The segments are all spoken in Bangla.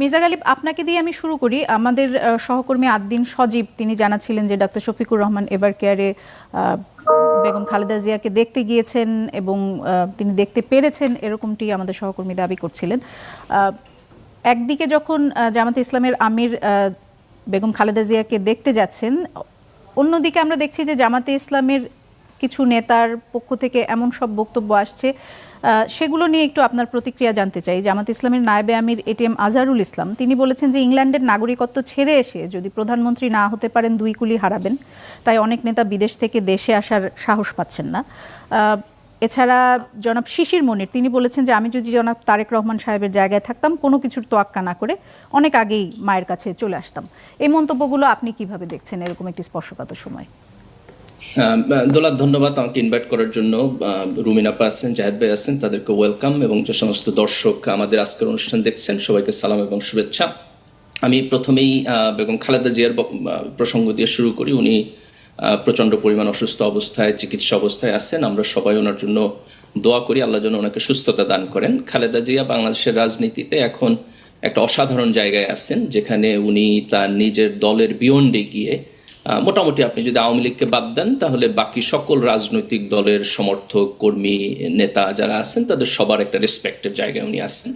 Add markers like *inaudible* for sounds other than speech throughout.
মির্জা গালিব, আপনাকে দিয়ে আমি শুরু করি। আমাদের সহকর্মী আদ্দিন সজীব, তিনি জানাচ্ছিলেন যে ডাক্তার শফিকুর রহমান এবার কেয়ারে বেগম খালেদা জিয়াকে দেখতে গিয়েছেন এবং তিনি দেখতে পেরেছেন এরকমটি আমাদের সহকর্মী দাবি করছিলেন। একদিকে যখন জামাতে ইসলামের আমির বেগম খালেদা জিয়াকে দেখতে যাচ্ছেন, অন্যদিকে আমরা দেখছি যে জামাতে ইসলামের কিছু নেতার পক্ষ থেকে এমন সব বক্তব্য আসছে সেগুলো নিয়ে একটু আপনার প্রতিক্রিয়া জানতে চাই। জামাত ইসলামের নায়েবে আমির এটিএম আজহারুল ইসলাম, তিনি বলেছেন যে ইংল্যান্ডের নাগরিকত্ব ছেড়ে এসে যদি প্রধানমন্ত্রী না হতে পারেন দুই কুলি হারাবেন। তাই অনেক নেতা বিদেশ থেকে দেশে আসার সাহস পাচ্ছেন না। এছাড়া জনাব শিশির মনির, তিনি বলেছেন যে আমি যদি জনাব তারেক রহমান সাহেবের জায়গায় থাকতাম, কোনো কিছুর তোয়াক্কা না করে অনেক আগেই মায়ের কাছে চলে আসতাম। এই মন্তব্যগুলো আপনি কীভাবে দেখছেন? এরকম একটি স্পর্শকাতর সময়। দোলাত, ধন্যবাদ আমাকে ইনভাইট করার জন্য। রুমিন আপা আছেন, জাহেদ ভাই আছেন, তাদেরকে ওয়েলকাম এবং যে সমস্ত দর্শক আমাদের আজকের অনুষ্ঠান দেখছেন, সবাইকে সালাম এবং শুভেচ্ছা। আমি প্রথমেই বেগম খালেদা জিয়ার প্রসঙ্গ দিয়ে শুরু করি। উনি প্রচণ্ড পরিমাণ অসুস্থ অবস্থায়, চিকিৎসা অবস্থায় আছেন। আমরা সবাই ওনার জন্য দোয়া করি, আল্লাহ যেন ওনাকে সুস্থতা দান করেন। খালেদা জিয়া বাংলাদেশের রাজনীতিতে এখন একটা অসাধারণ জায়গায় আছেন, যেখানে উনি তার নিজের দলের বিয়ন্ডে গিয়ে মোটামুটি আপনি যদি আওয়ামী লীগকে বাদ দেন, তাহলে বাকি সকল রাজনৈতিক দলের সমর্থক, কর্মী, নেতা যারা আছেন, তাদের সবার একটা রেসপেক্টের জায়গায় উনি আছেন।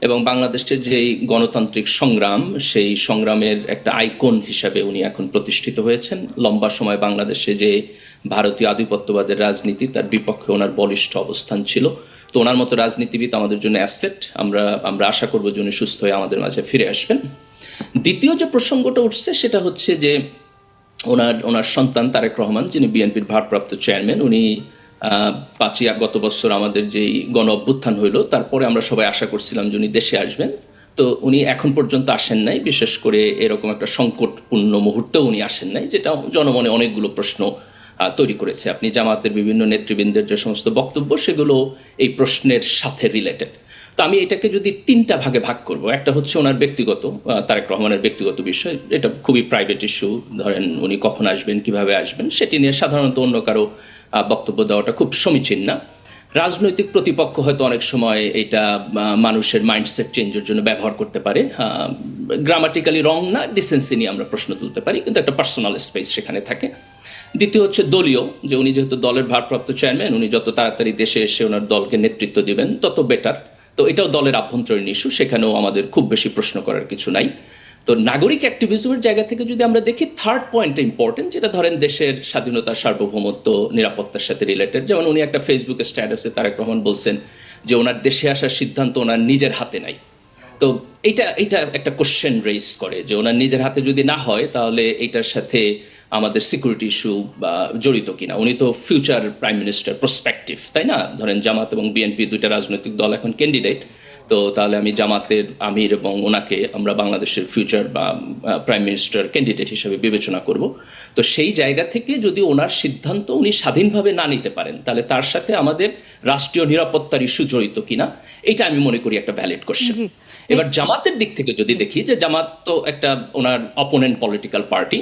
এবং বাংলাদেশের যে গণতান্ত্রিক সংগ্রাম, সেই সংগ্রামের একটা আইকন হিসাবে উনি এখন প্রতিষ্ঠিত হয়েছেন। লম্বা সময় বাংলাদেশে যে ভারতীয় আধিপত্যবাদের রাজনীতি, তার বিপক্ষে ওনার বলিষ্ঠ অবস্থান ছিল। তো ওনার মতো রাজনীতিবিদ আমাদের জন্য অ্যাসেট আমরা আমরা আশা করব যে উনি সুস্থ হয়ে আমাদের মাঝে ফিরে আসবেন। দ্বিতীয় যে প্রসঙ্গটা উঠছে, সেটা হচ্ছে যে ওনার ওনার সন্তান তারেক রহমান, যিনি বিএনপির ভারপ্রাপ্ত চেয়ারম্যান, উনি পাঁচই গত বছর আমাদের যেই গণ অভ্যুত্থান হইল, তারপরে আমরা সবাই আশা করছিলাম যে উনি দেশে আসবেন। তো উনি এখন পর্যন্ত আসেন নাই, বিশেষ করে এরকম একটা সংকটপূর্ণ মুহূর্তেও উনি আসেন নাই, যেটা জনমনে অনেকগুলো প্রশ্ন তৈরি করেছে। আপনি জামাতের বিভিন্ন নেতৃবৃন্দের যে সমস্ত বক্তব্য, সেগুলো এই প্রশ্নের সাথে রিলেটেড তো আমি এটাকে যদি তিনটা ভাগে ভাগ করব, একটা হচ্ছে ওনার ব্যক্তিগত তারেক রহমানের ব্যক্তিগত বিষয়, এটা খুবই প্রাইভেট ইস্যু ধরেন উনি কখন আসবেন, কীভাবে আসবেন, সেটি নিয়ে সাধারণত অন্য কারও বক্তব্য দেওয়াটা খুব সমীচীন না। রাজনৈতিক প্রতিপক্ষ হয়তো অনেক সময় এটা মানুষের মাইন্ডসেট চেঞ্জের জন্য ব্যবহার করতে পারে। গ্রামাটিক্যালি রং না ডিসেন্সি নিয়ে আমরা প্রশ্ন তুলতে পারি, কিন্তু একটা পার্সোনাল স্পেস সেখানে থাকে। দ্বিতীয় হচ্ছে দলীয়, যে উনি যেহেতু দলের ভারপ্রাপ্ত চেয়ারম্যান উনি যত তাড়াতাড়ি দেশে এসে ওনার দলকে নেতৃত্ব দিবেন, তত বেটার তো এটাও দলের আভ্যন্তরীণ ইস্যু সেখানেও আমাদের খুব বেশি প্রশ্ন করার কিছু নাই। তো নাগরিক অ্যাক্টিভিজমের জায়গা থেকে যদি আমরা দেখি থার্ড পয়েন্টটা ইম্পর্টেন্ট যেটা ধরেন দেশের স্বাধীনতা, সার্বভৌমত্ব, নিরাপত্তার সাথে রিলেটেড যেমন উনি একটা ফেসবুক স্ট্যাটাসে তারেক রহমান বলছেন যে ওনার দেশে আসার সিদ্ধান্ত ওনার নিজের হাতে নাই। তো এটা এটা একটা কোশ্চেন রেজ করে যে ওনার নিজের হাতে যদি না হয়, তাহলে এটার সাথে আমাদের সিকিউরিটি ইস্যু বা জড়িত কিনা। উনি তো ফিউচার প্রাইম মিনিস্টার প্রসপেক্টিভ তাই না? ধরেন জামাত এবং বিএনপি দুইটা রাজনৈতিক দল এখন ক্যান্ডিডেট তো তাহলে আমি জামাতের আমির এবং ওনাকে আমরা বাংলাদেশের ফিউচার বা প্রাইম মিনিস্টার ক্যান্ডিডেট হিসেবে বিবেচনা করব। তো সেই জায়গা থেকে যদি ওনার সিদ্ধান্ত উনি স্বাধীনভাবে না নিতে পারেন তাহলে তার সাথে আমাদের রাষ্ট্রীয় নিরাপত্তার ইস্যু জড়িত কিনা এটা আমি মনে করি একটা ভ্যালিড কোশ্চেন এবার জামাতের দিক থেকে যদি দেখি যে জামাত তো একটা ওনার অপোনেন্ট পলিটিক্যাল পার্টি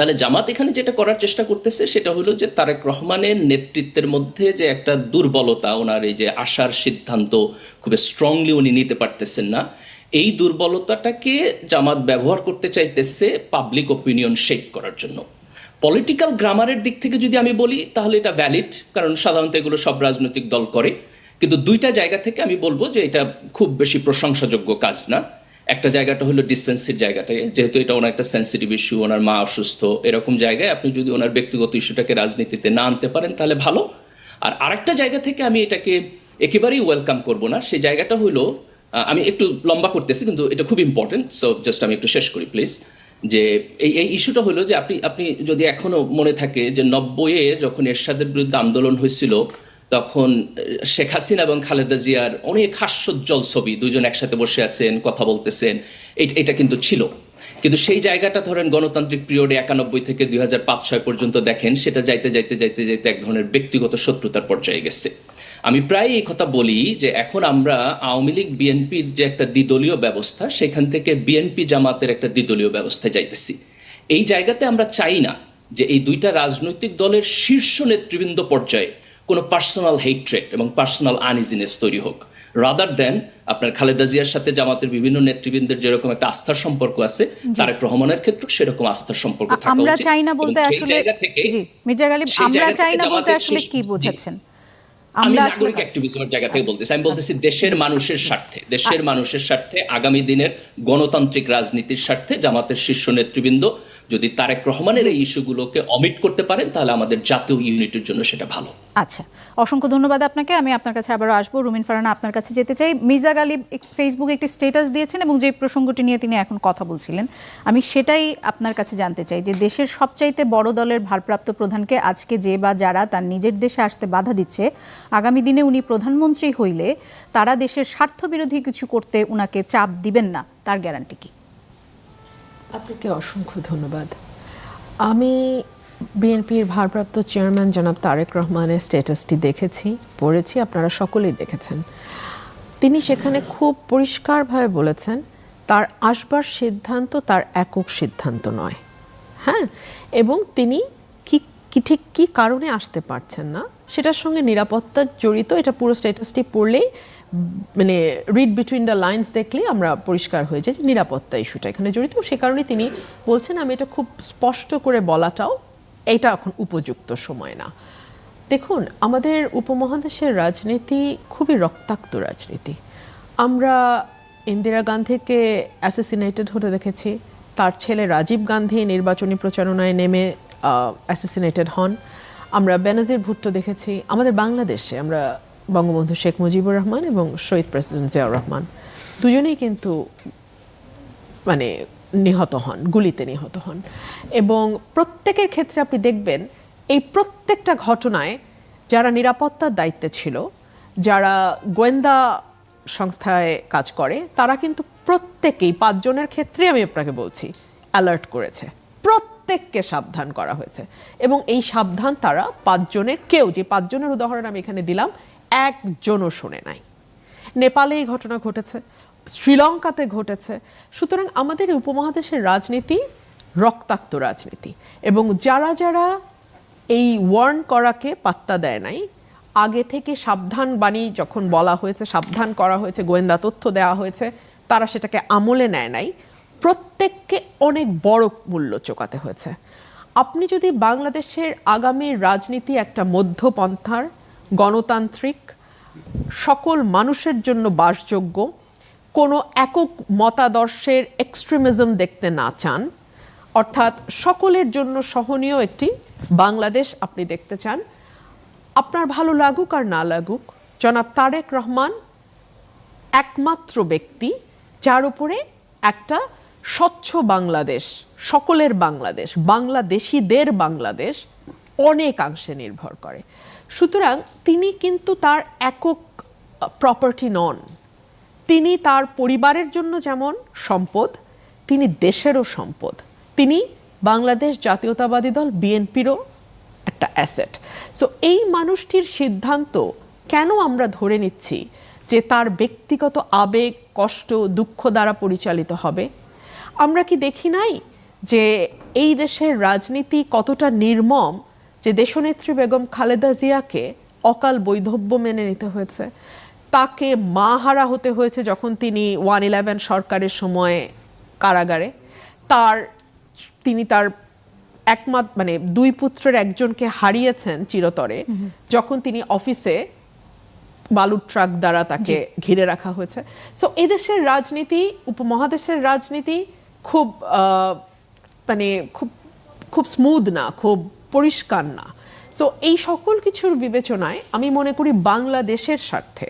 তাহলে জামাত এখানে যেটা করার চেষ্টা করতেছে সেটা হলো যে তারেক রহমানের নেতৃত্বের মধ্যে যে একটা দুর্বলতা, ওনার এই যে আসার সিদ্ধান্ত খুব স্ট্রংলি উনি নিতে পারতেছেন না। এই দুর্বলতাটাকে জামাত ব্যবহার করতে চাইতেছে পাবলিক ওপিনিয়ন শেক করার জন্য। পলিটিক্যাল গ্রামারের দিক থেকে যদি আমি বলি, তাহলে এটা ভ্যালিড কারণ সাধারণত এগুলো সব রাজনৈতিক দল করে। কিন্তু দুইটা জায়গা থেকে আমি বলব যে এটা খুব বেশি প্রশংসাযোগ্য কাজ না। একটা জায়গাটা হলো ডিসেন্সির জায়গাটায় যেহেতু এটা ওনার একটা সেন্সিটিভ ইস্যু ওনার মা অসুস্থ, এরকম জায়গায় আপনি যদি ওনার ব্যক্তিগত ইস্যুটাকে রাজনীতিতে না আনতে পারেন তাহলে ভালো। আর আরেকটা জায়গা থেকে আমি এটাকে একেবারেই ওয়েলকাম করব না, সেই জায়গাটা হলো আমি একটু লম্বা করতেছি কিন্তু এটা খুব ইম্পর্টেন্ট সো জাস্ট আমি একটু শেষ করি প্লিজ যে এই এই ইস্যুটা হলো যে আপনি আপনি যদি এখনও মনে থাকে যে নব্বইয়ে যখন এরশাদের বিরুদ্ধে আন্দোলন হয়েছিল তখন, শেখ হাসিনা এবং খালেদা জিয়ার অনেক হাস্যোজ্জ্বল ছবি, দুজন একসাথে বসে আছেন, কথা বলতেছেন। এটা কিন্তু ছিল। কিন্তু সেই জায়গাটা ধরেন গণতান্ত্রিক পিরিয়ডে একানব্বই থেকে দুই হাজার পাঁচ, ছয় পর্যন্ত দেখেন, সেটা যাইতে যাইতে যাইতে যাইতে এক ধরনের ব্যক্তিগত শত্রুতার পর্যায়ে গেছে। আমি প্রায় এই কথা বলি যে এখন আমরা আওয়ামী লীগ, বিএনপির যে একটা দ্বিদলীয় ব্যবস্থা, সেখান থেকে বিএনপি জামাতের একটা দ্বিদলীয় ব্যবস্থায় যাইতেছি। এই জায়গাতে আমরা চাই না যে এই দুইটা রাজনৈতিক দলের শীর্ষ নেতৃবৃন্দ পর্যায়ে কোনো পার্সোনাল হেট্রেড এবং পার্সোনাল আনইজিনেস তৈরি হোক। রাদার দেন আপনার খালেদা জিয়ার সাথে জামাতের বিভিন্ন নেতৃবৃন্দের যেরকম একটা আস্থার সম্পর্ক আছে তারেক রহমানের ক্ষেত্রে সেরকম আস্থার সম্পর্ক থাকা আমরা চাই না বলতে আসলে জি মির্জা গালিব আমরা চাই না বলতে আসলে কি বোঝাচ্ছেন। আমি নাগরিক অ্যাক্টিভিজমের জায়গা থেকে বলতেছি। আমি বলতেছি দেশের মানুষের স্বার্থে দেশের মানুষের স্বার্থে আগামী দিনের গণতান্ত্রিক রাজনীতির স্বার্থে জামাতের শীর্ষ নেতৃবৃন্দ যদি তারেক রহমানের এই ইস্যুগুলোকে অমিট করতে পারেন, তাহলে আমাদের জাতীয় ইউনিটের জন্য সেটা ভালো। আচ্ছা অসংখ্য ধন্যবাদ আপনাকে। আমি আপনার কাছে আবারও আসব। রুমিন ফারানা আপনার কাছে যেতে চাই। মির্জা গালিব ফেসবুকে একটি স্ট্যাটাস দিয়েছেন এবং যে প্রসঙ্গটি নিয়ে তিনি এখন কথা বলছিলেন, আমি সেটাই আপনার কাছে জানতে চাই যে দেশের সবচাইতে বড় দলের ভারপ্রাপ্ত প্রধানকে আজকে যে বা যারা তার নিজের দেশে আসতে বাধা দিচ্ছে, আগামী দিনে উনি প্রধানমন্ত্রী হইলে তারা দেশের স্বার্থবিরোধী কিছু করতে উনাকে চাপ দিবেন না। তার গ্যারান্টি কি? আপনাকে অসংখ্য ধন্যবাদ। আমি বিএনপির ভারপ্রাপ্ত চেয়ারম্যান জনাব তারেক রহমানের স্ট্যাটাসটি দেখেছি, পড়েছি, আপনারা সকলেই দেখেছেন। তিনি সেখানে খুব পরিষ্কারভাবে বলেছেন, তার আসবার সিদ্ধান্ত তার একক সিদ্ধান্ত নয়। হ্যাঁ এবং তিনি কি কি, ঠিক কী কারণে আসতে পারছেন না, সেটার সঙ্গে নিরাপত্তা জড়িত, এটা পুরো স্ট্যাটাসটি পড়লেই মানে রিড বিটুইন দ্য লাইন্স দেখলেই আমরা পরিষ্কার হয়ে যায় যে নিরাপত্তা ইস্যুটা এখানে জড়িত। সে কারণে তিনি বলছেন, আমি এটা খুব স্পষ্ট করে বলাটাও এটা এখন উপযুক্ত সময় না। দেখুন, আমাদের উপমহাদেশের রাজনীতি খুবই রক্তাক্ত রাজনীতি। আমরা ইন্দিরা গান্ধীকে অ্যাসেসিনেটেড হতে দেখেছি, তার ছেলে রাজীব গান্ধী নির্বাচনী প্রচারণায় নেমে অ্যাসেসিনেটেড হন। আমরা বেনজির ভুট্টো দেখেছি, আমাদের বাংলাদেশে আমরা বঙ্গবন্ধু শেখ মুজিবুর রহমান এবং শহীদ প্রেসিডেন্ট জিয়াউর রহমান। দুজনেই কিন্তু মানে নিহত হন, গুলিতে নিহত হন। এবং প্রত্যেকের ক্ষেত্রে আপনি দেখবেন, এই প্রত্যেকটা ঘটনায় যারা নিরাপত্তার দায়িত্বে ছিল, যারা গোয়েন্দা সংস্থায় কাজ করে, তারা কিন্তু প্রত্যেকেই, পাঁচজনের ক্ষেত্রে আমি আপনাকে বলছি অ্যালার্ট করেছে। প্রত্যেককে সাবধান করা হয়েছে। এবং এই সাবধান তারা পাঁচজনের, কেউ যে পাঁচজনের উদাহরণ আমি এখানে দিলাম একজনও শোনে নাই। নেপালে এই ঘটনা ঘটেছে, শ্রীলঙ্কাতে ঘটেছে। সুতরাং আমাদের উপমহাদেশের রাজনীতি রক্তাক্ত রাজনীতি এবং যারা যারা এই ওয়ার্ন করাকে পাত্তা দেয় নাই, আগে থেকে সাবধান বাণী যখন বলা হয়েছে, সাবধান করা হয়েছে, গোয়েন্দা তথ্য দেওয়া হয়েছে, তারা সেটাকে আমলে নেয় নাই। প্রত্যেককে অনেক বড় মূল্য চোকাতে হয়েছে। আপনি যদি বাংলাদেশের আগামী রাজনীতি একটা মধ্যপন্থার গণতান্ত্রিক, সকল মানুষের জন্য বাসযোগ্য, কোনো একক মতাদর্শের এক্সট্রিমিজম দেখতে না চান। অর্থাৎ সকলের জন্য সহনীয় একটি বাংলাদেশ আপনি দেখতে চান। আপনার ভালো লাগুক আর না লাগুক, জনাব তারেক রহমান একমাত্র ব্যক্তি যার উপরে একটা স্বচ্ছ বাংলাদেশ, সকলের বাংলাদেশ, বাংলাদেশিদের বাংলাদেশ অনেকাংশে নির্ভর করে। সুতরাং তিনি কিন্তু তার একক প্রপার্টি নন। তিনি তার পরিবারের জন্য যেমন সম্পদ, তিনি দেশেরও সম্পদ। তিনি বাংলাদেশ জাতীয়তাবাদী দল, বিএনপিরও একটা অ্যাসেট সো এই মানুষটির সিদ্ধান্ত কেন আমরা ধরে নিচ্ছি যে তার ব্যক্তিগত আবেগ, কষ্ট, দুঃখ দ্বারা পরিচালিত হবে? আমরা কি দেখি নাই যে এই দেশের রাজনীতি কতটা নির্মম যে দেশনেত্রী বেগম খালেদা জিয়াকে অকাল বৈধব্য মেনে নিতে হয়েছে। তাকে মা হারা হতে হয়েছে যখন তিনি ওয়ান ইলেভেন সরকারের সময়ে কারাগারে। তার তিনি তার একমাত্র মানে দুই পুত্রের একজনকে হারিয়েছেন চিরতরে। যখন তিনি অফিসে বালুর ট্রাক দ্বারা তাকে ঘিরে রাখা হয়েছে। সো এদেশের রাজনীতি উপমহাদেশের রাজনীতি খুব মানে খুব খুব স্মুথ না খুব পরিষ্কার না। সো এই সকল কিছুর বিবেচনায় আমি মনে করি বাংলাদেশের স্বার্থে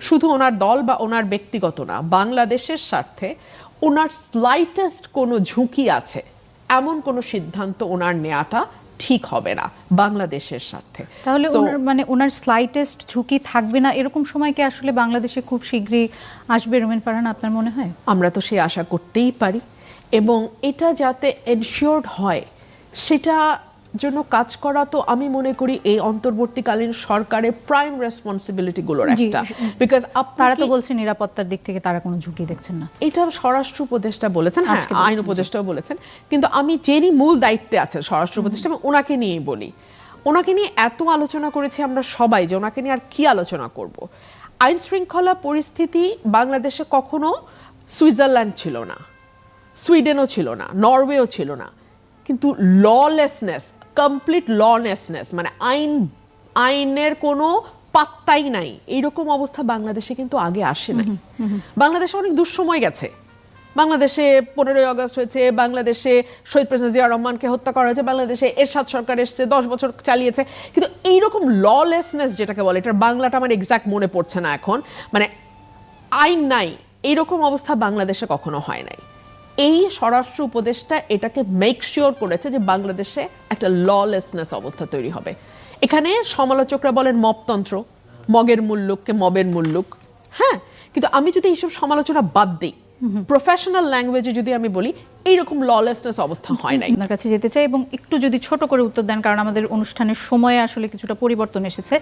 শুধু ওনার দল বা ওনার ব্যক্তিগত না বাংলাদেশের স্বার্থে ওনার স্লাইটেস্ট কোনো ঝুঁকি আছে এমন কোনো সিদ্ধান্ত ওনার নেওয়াটা ঠিক হবে না বাংলাদেশের স্বার্থে। তাহলে ওনার মানে ওনার স্লাইটেস্ট ঝুঁকি থাকবে না এরকম সময় কি আসলে বাংলাদেশে খুব শীঘ্রই আসবে রুমিন ফারহান আপনার মনে হয়? আমরা তো সে আশা করতেই পারি এবং এটা যাতে এনশিওর্ড হয় সেটা জন্য কাজ করা তো আমি মনে করি এই অন্তর্বর্তীকালীন সরকারের প্রাইম রেসপন্সিবিলিটিগুলোর একটা। বিকজ তারা তো বলছে নিরাপত্তার দিক থেকে তারা কোনো ঝুঁকি দেখছেন না। এটা স্বরাষ্ট্র উপদেষ্টা বলেছেন হ্যাঁ আইন উপদেষ্টাও বলেছেন। কিন্তু আমি যিনি মূল দায়িত্বে আছেন স্বরাষ্ট্র উপদেষ্টা আমি ওনাকে নিয়েই বলি। ওনাকে নিয়ে এত আলোচনা করেছি আমরা সবাই যে ওনাকে নিয়ে আর কি আলোচনা করব। আইন শৃঙ্খলা পরিস্থিতি বাংলাদেশে কখনো সুইজারল্যান্ড ছিল না সুইডেনও ছিল না নরওয়েও ছিল না। কিন্তু ললেসনেস কমপ্লিট লনেসনেস মানে আইন, আইনের কোনো পাত্তাই নাই। এইরকম অবস্থা বাংলাদেশে কিন্তু আগে আসে নাই। বাংলাদেশে অনেক দুঃসময় গেছে। বাংলাদেশে পনেরোই আগস্ট হয়েছে, বাংলাদেশে শহীদ প্রেসিডেন্ট জিয়া রহমানকে হত্যা করা হয়েছে, বাংলাদেশে এরশাদ সরকার এসছে, দশ বছর চালিয়েছে। কিন্তু এইরকম ললেসনেস যেটাকে বলে, এটার বাংলাটা আমার এক্স্যাক্ট মনে পড়ছে না এখন। মানে আইন নাই, এইরকম অবস্থা বাংলাদেশে কখনো হয় নাই। এই স্বরাষ্ট্র উপদেষ্টা এটাকে মেক শিওর করেছে যে বাংলাদেশে একটা ললেসনেস অবস্থা তৈরি হবে। এখানে সমালোচকরা বলেন মপতন্ত্র, মগের মূল্যকে মবের মূল্যক হ্যাঁ কিন্তু আমি যদি এইসব সমালোচনা বাদ দিই প্রফেশনাল ল্যাঙ্গুয়েজে যদি আমি বলি, এইরকম ললেসনেস অবস্থা হয় নাই। আপনার কাছে যেতে চাই এবং একটু যদি ছোট করে উত্তর দেন, কারণ আমাদের অনুষ্ঠানের সময়ে আসলে কিছুটা পরিবর্তন এসেছে।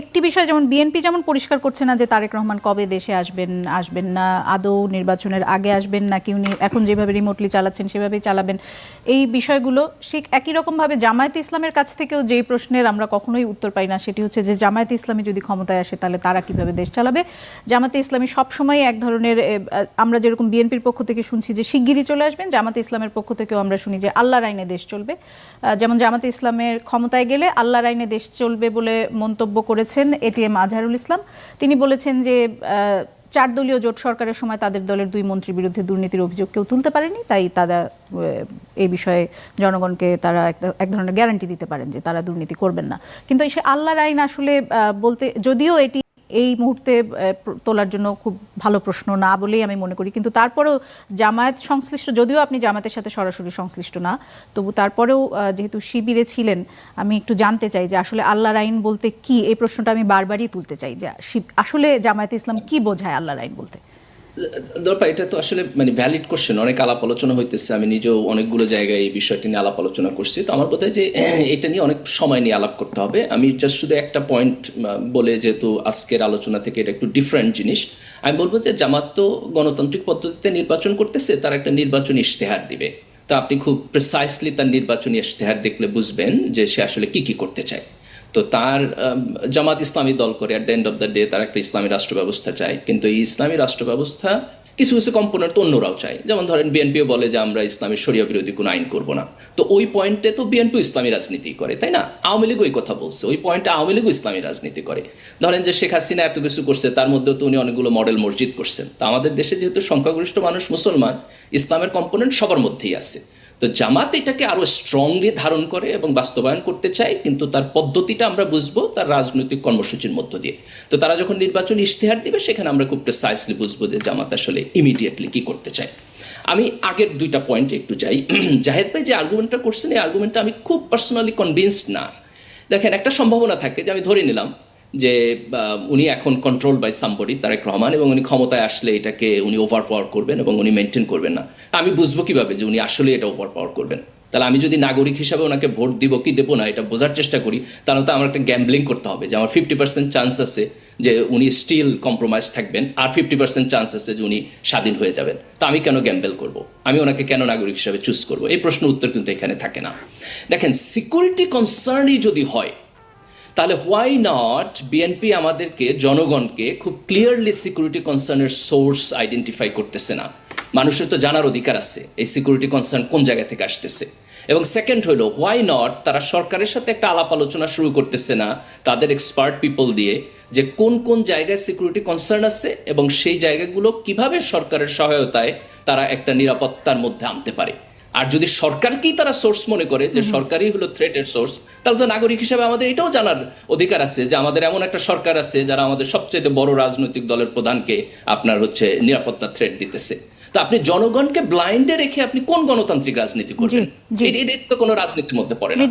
একটি বিষয় যেমন বিএনপি যেমন পরিষ্কার করছে না যে তারেক রহমান কবে দেশে আসবেন আসবেন না, আদৌ নির্বাচনের আগে আসবেন নাকি উনি এখন যেভাবে রিমোটলি চালাচ্ছেন, সেভাবেই চালাবেন, এই বিষয়গুলো ঠিক একই রকমভাবে জামায়াতে ইসলামের কাছ থেকেও যেই প্রশ্নের আমরা কখনোই উত্তর পাই না, সেটি হচ্ছে যে জামায়াতে ইসলামী যদি ক্ষমতায় আসে, তাহলে তারা কীভাবে দেশ চালাবে? জামাতে ইসলামী সবসময় এক ধরনের আমরা যেরকম বিএনপির পক্ষ থেকে শুনছি যে শিগগিরই চলে আসবেন, জামাতে ইসলামের পক্ষ থেকেও আমরা শুনি যে আল্লাহর আইনে দেশ চলবে। যেমন জামাতে ইসলামের ক্ষমতায় গেলে আল্লাহর আইনে দেশ চলবে বলে মন্তব্য করেছেন এটিএম আজহারুল ইসলাম। তিনি বলেছেন যে চার দলীয় জোট সরকারের সময় তাদের দলের দুই মন্ত্রীর বিরুদ্ধে দুর্নীতির অভিযোগ কেউ তুলতে পারেনি, তাই তারা এই বিষয়ে জনগণকে তারা এক ধরনের গ্যারান্টি দিতে পারেন যে তারা দুর্নীতি করবেন না। কিন্তু সে আল্লাহর আইন আসলে বলতে, যদিও এটি এই মুহূর্তে তোলার জন্য খুব ভালো প্রশ্ন না বলেই আমি মনে করি। কিন্তু তারপরেও জামায়াত সংশ্লিষ্ট, যদিও আপনি জামায়াতের সাথে সরাসরি সংশ্লিষ্ট না, তবু তারপরেও যেহেতু শিবিরে ছিলেন, আমি একটু জানতে চাই যে আসলে আল্লাহর আইন বলতে কি? এই প্রশ্নটা আমি বারবারই তুলতে চাই যে আসলে জামায়াত ইসলাম কি বোঝায় আল্লাহ আইন বলতে? দরকার, এটা তো আসলে মানে ভ্যালিড কোশ্চেন অনেক আলাপ আলোচনা হইতেছে, আমি নিজেও অনেকগুলো জায়গায় এই বিষয়টি নিয়ে আলাপ আলোচনা করছি, তো আমার বোধ হয় যে *clears throat* এটা নিয়ে অনেক সময় নিয়ে আলাপ করতে হবে, আমি জাস্ট শুধু একটা পয়েন্ট বলে যেহেতু আজকের আলোচনা থেকে এটা একটু ডিফারেন্ট জিনিস, আমি বলব যে জামাত তো গণতান্ত্রিক পদ্ধতিতে নির্বাচন করতেছে, তার একটা নির্বাচনী ইশতেহার দিবে, তো আপনি খুব প্রিসাইসলি তার নির্বাচনী ইশতেহার দেখলে বুঝবেন যে সে আসলে কি কি করতে চায়। তো তার জামাত ইসলামী দল করে at the end of the day তারা একটা ইসলামী রাষ্ট্র ব্যবস্থা চায়। কিন্তু এই ইসলামী রাষ্ট্র ব্যবস্থা কিছু কিছু কম্পোনেন্ট অন্যরাও চায়। যেমন ধরেন বিএনপিও বলে যে আমরা ইসলামী শরিয়া বিরোধী কোনো আইন করব না। তো ওই পয়েন্টে তো বিএনপি ইসলামী রাজনীতি করে, তাই না? আওয়ামী লীগ ওই কথা বলছে। ওই পয়েন্টে আওয়ামী লীগও ইসলামী রাজনীতি করে। ধরেন যে শেখ হাসিনা এত কিছু করছে, তার মধ্যেও তো উনি অনেকগুলো মডেল মসজিদ করছেন। তা আমাদের দেশে যেহেতু সংখ্যাগরিষ্ঠ মানুষ মুসলমান, ইসলামের কম্পোনেন্ট সবার মধ্যেই আছে। তো জামাত এটাকে আরও স্ট্রংলি ধারণ করে এবং বাস্তবায়ন করতে চায়, কিন্তু তার পদ্ধতিটা আমরা বুঝব তার রাজনৈতিক কর্মসূচির মধ্য দিয়ে। তো তারা যখন নির্বাচন ইশতেহার দিবে, সেখানে আমরা খুব প্রেসাইসলি বুঝব যে জামাত আসলে ইমিডিয়েটলি কি করতে চায়। আমি আগের দুইটা পয়েন্টে একটু যাই। *clears throat* জাহেদ ভাই যে আর্গুমেন্টটা করছেন, এই আর্গুমেন্টটা আমি খুব পার্সোনালি কনভিন্সড না। দেখেন, একটা সম্ভাবনা থাকে যে আমি ধরে নিলাম যে উনি এখন control by somebody Tarique Rahman, এবং উনি ক্ষমতায় আসলে এটাকে উনি ওভার পাওয়ার করবেন এবং উনি মেনটেন করবেন না। আমি বুঝব কীভাবে যে উনি আসলে এটা ওভার পাওয়ার করবেন। তাহলে আমি যদি নাগরিক হিসাবে ওনাকে ভোট দিব, কি দেবো না, এটা বোঝার চেষ্টা করি, তাহলে তো আমার একটা গ্যাম্বলিং করতে হবে। যে আমার ফিফটি পার্সেন্ট চান্স আছে যে উনি স্টিল কম্প্রোমাইজ থাকবেন, আর ফিফটি পার্সেন্ট চান্স আছে যে উনি স্বাধীন হয়ে যাবেন। তো আমি কেন গ্যাম্বেল করব? আমি ওনাকে কেন নাগরিক হিসাবে চুজ করব? এই প্রশ্ন উত্তর কিন্তু এখানে থাকে না। দেখেন সিকিউরিটি কনসার্নই যদি হয় তাহলে হোয়াই নট বিএনপি আমাদেরকে, জনগণকে খুব ক্লিয়ারলি সিকিউরিটি কনসার্নের সোর্স আইডেন্টিফাই করতেছে না। মানুষের তো জানার অধিকার আছে, এই সিকিউরিটি কনসার্ন কোন জায়গা থেকে আসতেছে। এবং সেকেন্ড হলো হোয়াই নট তারা সরকারের সাথে একটা আলাপ আলোচনা শুরু করতেছে না, তাদের এক্সপার্ট পিপল দিয়ে, যে কোন কোন জায়গায় সিকিউরিটি কনসার্ন আছে এবং সেই জায়গাগুলো কীভাবে সরকারের সহায়তায় তারা একটা নিরাপত্তার মধ্যে আনতে পারে। আর যদি সরকারকেই তারা সোর্স মনে করে যে সরকারই হলো থ্রেটের সোর্স তাহলে তো নাগরিক হিসেবে আমাদের এটাও জানার অধিকার আছে যে আমাদের এমন একটা সরকার আছে যারা আমাদের সবচেয়ে বড় রাজনৈতিক দলের প্রধানকে আপনার হচ্ছে নিরাপত্তা থ্রেট দিতেছে। তা আপনি জনগণকে ব্লাইন্ডে রেখে আপনি কোন গণতান্ত্রিক রাজনীতি করবেন। এটা তো কোনো রাজনীতির মধ্যে পড়ে না।